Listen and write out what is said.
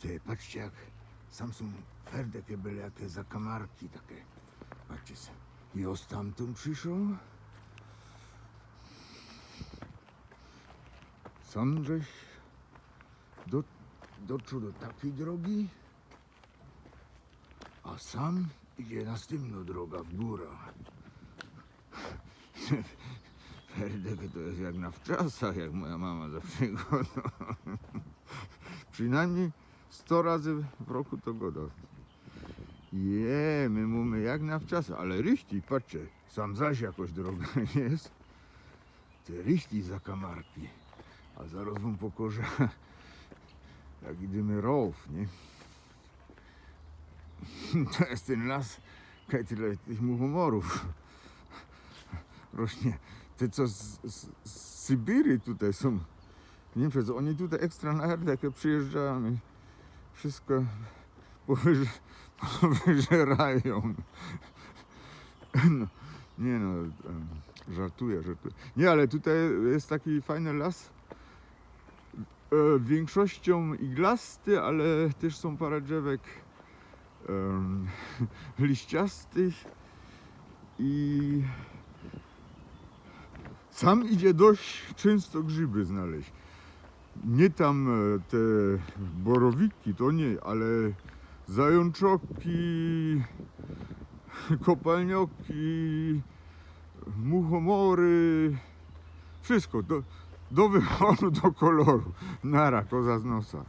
Ty, patrzcie jak sam są ferdeke były jakie zakamarki takie. Patrzcie se. I o stamtąd przyszło. Sam do, doszedł do takiej drogi, a sam idzie następna droga w górę. Ferdek to jest jak na wczasach, jak moja mama zawsze go. Przynajmniej 100 razy w roku to goda. Je, my jak na wczasach, ale rychti, patrzcie, sam zaś jakoś droga jest. Te rychti zakamarki. A zaraz wam pokorzę, jak idziemy row, nie? To jest ten las, kaj tyle tych muchomorów rośnie. Te co z, z, z Syberii tutaj są, nie wiem, oni tutaj ekstra na Erdekę przyjeżdżają wszystko powyż, powyżerają. No, nie no, żartuję, żartuję. Nie, ale tutaj jest taki fajny las, e, większością iglasty, ale też są parę drzewek em, liściastych i sam idzie dość często grzyby znaleźć. Nie tam e, te borowiki, to nie, ale zajączoki, kopalnioki, muchomory, wszystko do, do wyboru, do koloru. Nara, koza z nosa.